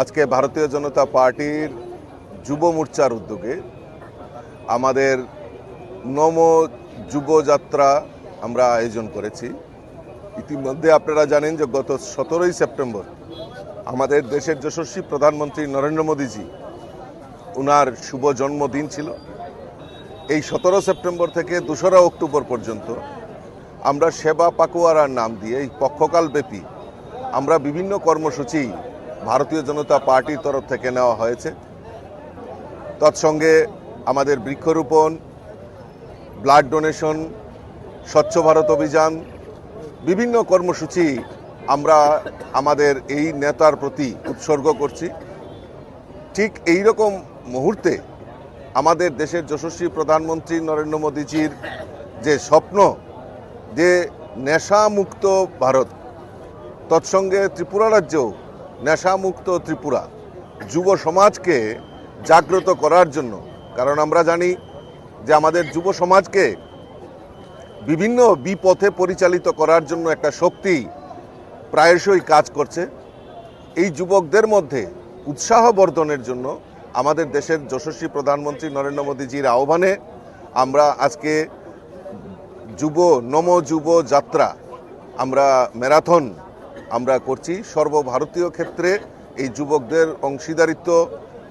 আজকে ভারতীয় জনতা পার্টির যুব মোর্চার উদ্যোগে আমাদের নম যুবযাত্রা আমরা আয়োজন করেছি। ইতিমধ্যে আপনারা জানেন যে গত সতেরোই সেপ্টেম্বর আমাদের দেশের যশস্বী প্রধানমন্ত্রী নরেন্দ্র মোদীজি ওনার শুভ জন্মদিন ছিল। এই সতেরো সেপ্টেম্বর থেকে দোসরা অক্টোবর পর্যন্ত আমরা সেবা পাকুয়ারার নাম দিয়ে এই পক্ষকাল ব্যাপী আমরা বিভিন্ন কর্মসূচি ভারতীয় জনতা পার্টির তরফ থেকে নেওয়া হয়েছে। তৎসঙ্গে আমাদের বৃক্ষরোপণ, ব্লাড ডোনেশন, স্বচ্ছ ভারত অভিযান, বিভিন্ন কর্মসূচি আমরা আমাদের এই নেতার প্রতি উৎসর্গ করছি। ঠিক এই রকম মুহূর্তে আমাদের দেশের যশস্বী প্রধানমন্ত্রী নরেন্দ্র মোদীজির যে স্বপ্ন, যে নেশামুক্ত ভারত তৎসঙ্গে ত্রিপুরা রাজ্যেও নেশামুক্ত ত্রিপুরা যুব সমাজকে জাগ্রত করার জন্য, কারণ আমরা জানি যে আমাদের যুব সমাজকে বিভিন্ন বিপথে পরিচালিত করার জন্য একটা শক্তি প্রায়শই কাজ করছে। এই যুবকদের মধ্যে উৎসাহ বর্ধনের জন্য আমাদের দেশের যশস্বী প্রধানমন্ত্রী নরেন্দ্র মোদীজির আহ্বানে আমরা আজকে যুব নম যুব যাত্রা, আমরা ম্যারাথন আমরা করছি। সর্বভারতীয় ক্ষেত্রে এই যুবকদের অংশীদারিত্ব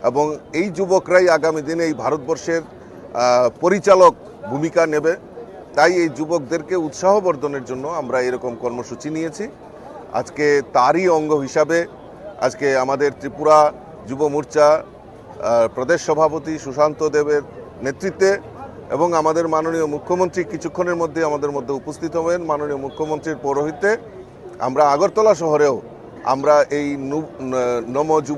এবং এই যুবকরাই আগামী দিনে এই ভারতবর্ষের পরিচালক ভূমিকা নেবে। তাই এই যুবকদেরকে উৎসাহ বর্ধনের জন্য আমরা এরকম কর্মসূচি নিয়েছি। আজকে তারই অঙ্গ হিসাবে আজকে আমাদের ত্রিপুরা যুব মোর্চা প্রদেশ সভাপতি সুশান্ত দেবের নেতৃত্বে এবং আমাদের মাননীয় মুখ্যমন্ত্রী কিছুক্ষণের মধ্যে আমাদের মধ্যে উপস্থিত হবেন। মাননীয় মুখ্যমন্ত্রীর পৌরোহিত্যে আমরা আগরতলা শহরেও আমরা এই নব যুব